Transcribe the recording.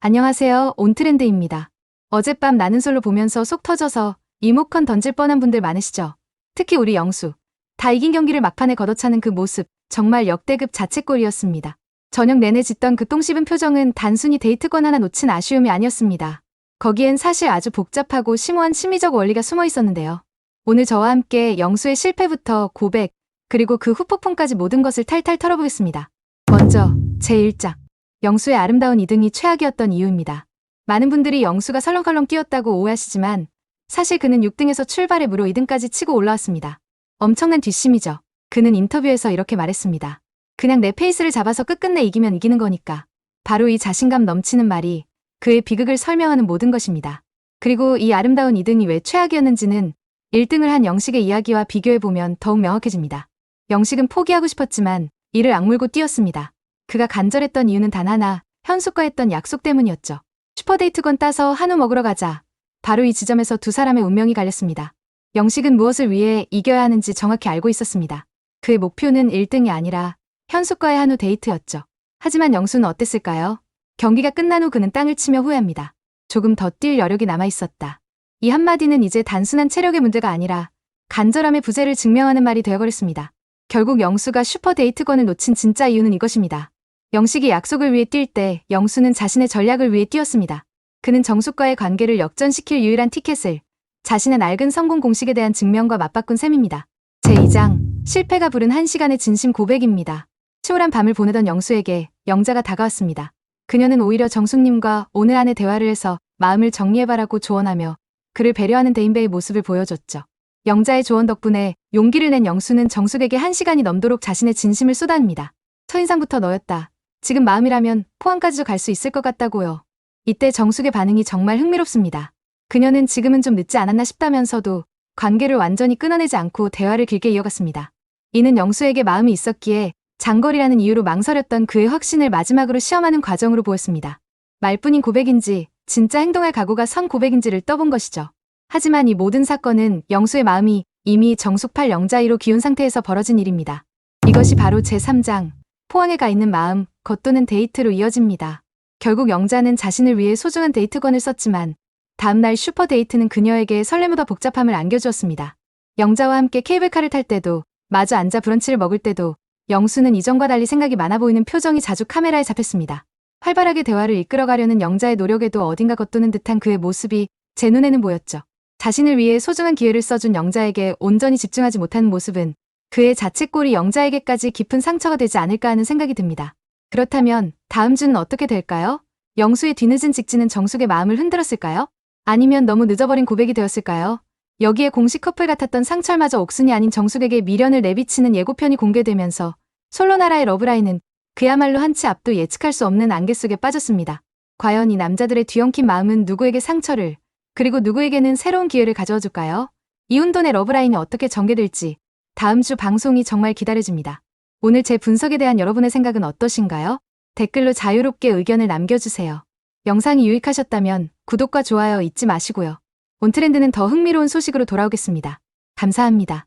안녕하세요. 온트렌드입니다. 어젯밤 나는 솔로 보면서 속 터져서 이모컨 던질 뻔한 분들 많으시죠? 특히 우리 영수. 다 이긴 경기를 막판에 걷어차는 그 모습, 정말 역대급 자책골이었습니다. 저녁 내내 짓던 그 똥 씹은 표정은 단순히 데이트권 하나 놓친 아쉬움이 아니었습니다. 거기엔 사실 아주 복잡하고 심오한 심리적 원리가 숨어 있었는데요. 오늘 저와 함께 영수의 실패부터 고백, 그리고 그 후폭풍까지 모든 것을 탈탈 털어보겠습니다. 먼저, 제1장. 영수의 아름다운 2등이 최악이었던 이유입니다. 많은 분들이 영수가 설렁설렁 뛰었다고 오해하시지만 사실 그는 6등에서 출발해 무려 2등까지 치고 올라왔습니다. 엄청난 뒷심이죠. 그는 인터뷰에서 이렇게 말했습니다. 그냥 내 페이스를 잡아서 끝끝내 이기면 이기는 거니까. 바로 이 자신감 넘치는 말이 그의 비극을 설명하는 모든 것입니다. 그리고 이 아름다운 2등이 왜 최악이었는지는 1등을 한 영식의 이야기와 비교해보면 더욱 명확해집니다. 영식은 포기하고 싶었지만 이를 악물고 뛰었습니다. 그가 간절했던 이유는 단 하나, 현숙과 했던 약속 때문이었죠. 슈퍼데이트권 따서 한우 먹으러 가자. 바로 이 지점에서 두 사람의 운명이 갈렸습니다. 영식은 무엇을 위해 이겨야 하는지 정확히 알고 있었습니다. 그의 목표는 1등이 아니라 현숙과의 한우 데이트였죠. 하지만 영수는 어땠을까요? 경기가 끝난 후 그는 땅을 치며 후회합니다. 조금 더 뛸 여력이 남아 있었다. 이 한마디는 이제 단순한 체력의 문제가 아니라 간절함의 부재를 증명하는 말이 되어버렸습니다. 결국 영수가 슈퍼데이트권을 놓친 진짜 이유는 이것입니다. 영식이 약속을 위해 뛸 때 영수는 자신의 전략을 위해 뛰었습니다. 그는 정숙과의 관계를 역전시킬 유일한 티켓을 자신의 낡은 성공 공식에 대한 증명과 맞바꾼 셈입니다. 제2장 실패가 부른 한 시간의 진심 고백입니다. 치열한 밤을 보내던 영수에게 영자가 다가왔습니다. 그녀는 오히려 정숙님과 오늘 안에 대화를 해서 마음을 정리해봐라고 조언하며 그를 배려하는 대인배의 모습을 보여줬죠. 영자의 조언 덕분에 용기를 낸 영수는 정숙에게 한 시간이 넘도록 자신의 진심을 쏟아냅니다. 첫인상부터 너였다. 지금 마음이라면 포항까지도 갈 수 있을 것 같다고요. 이때 정숙의 반응이 정말 흥미롭습니다. 그녀는 지금은 좀 늦지 않았나 싶다면서도 관계를 완전히 끊어내지 않고 대화를 길게 이어갔습니다. 이는 영수에게 마음이 있었기에 장거리라는 이유로 망설였던 그의 확신을 마지막으로 시험하는 과정으로 보였습니다. 말뿐인 고백인지 진짜 행동할 각오가 선 고백인지를 떠본 것이죠. 하지만 이 모든 사건은 영수의 마음이 이미 정숙팔 영자이로 기운 상태에서 벌어진 일입니다. 이것이 바로 제3장 포항에 가 있는 마음, 겉도는 데이트로 이어집니다. 결국 영자는 자신을 위해 소중한 데이트권을 썼지만 다음날 슈퍼 데이트는 그녀에게 설렘보다 복잡함을 안겨주었습니다. 영자와 함께 케이블카를 탈 때도 마주 앉아 브런치를 먹을 때도 영수는 이전과 달리 생각이 많아 보이는 표정이 자주 카메라에 잡혔습니다. 활발하게 대화를 이끌어가려는 영자의 노력에도 어딘가 겉도는 듯한 그의 모습이 제 눈에는 보였죠. 자신을 위해 소중한 기회를 써준 영자에게 온전히 집중하지 못하는 모습은 그의 자책골이 영자에게까지 깊은 상처가 되지 않을까 하는 생각이 듭니다. 그렇다면 다음 주는 어떻게 될까요? 영수의 뒤늦은 직진은 정숙의 마음을 흔들었을까요? 아니면 너무 늦어버린 고백이 되었을까요? 여기에 공식 커플 같았던 상철마저 옥순이 아닌 정숙에게 미련을 내비치는 예고편이 공개되면서 솔로나라의 러브라인은 그야말로 한치 앞도 예측할 수 없는 안개 속에 빠졌습니다. 과연 이 남자들의 뒤엉킨 마음은 누구에게 상처를 그리고 누구에게는 새로운 기회를 가져와 줄까요? 이운돈의 러브라인이 어떻게 전개될지 다음 주 방송이 정말 기다려집니다. 오늘 제 분석에 대한 여러분의 생각은 어떠신가요? 댓글로 자유롭게 의견을 남겨주세요. 영상이 유익하셨다면 구독과 좋아요 잊지 마시고요. 온트렌드는 더 흥미로운 소식으로 돌아오겠습니다. 감사합니다.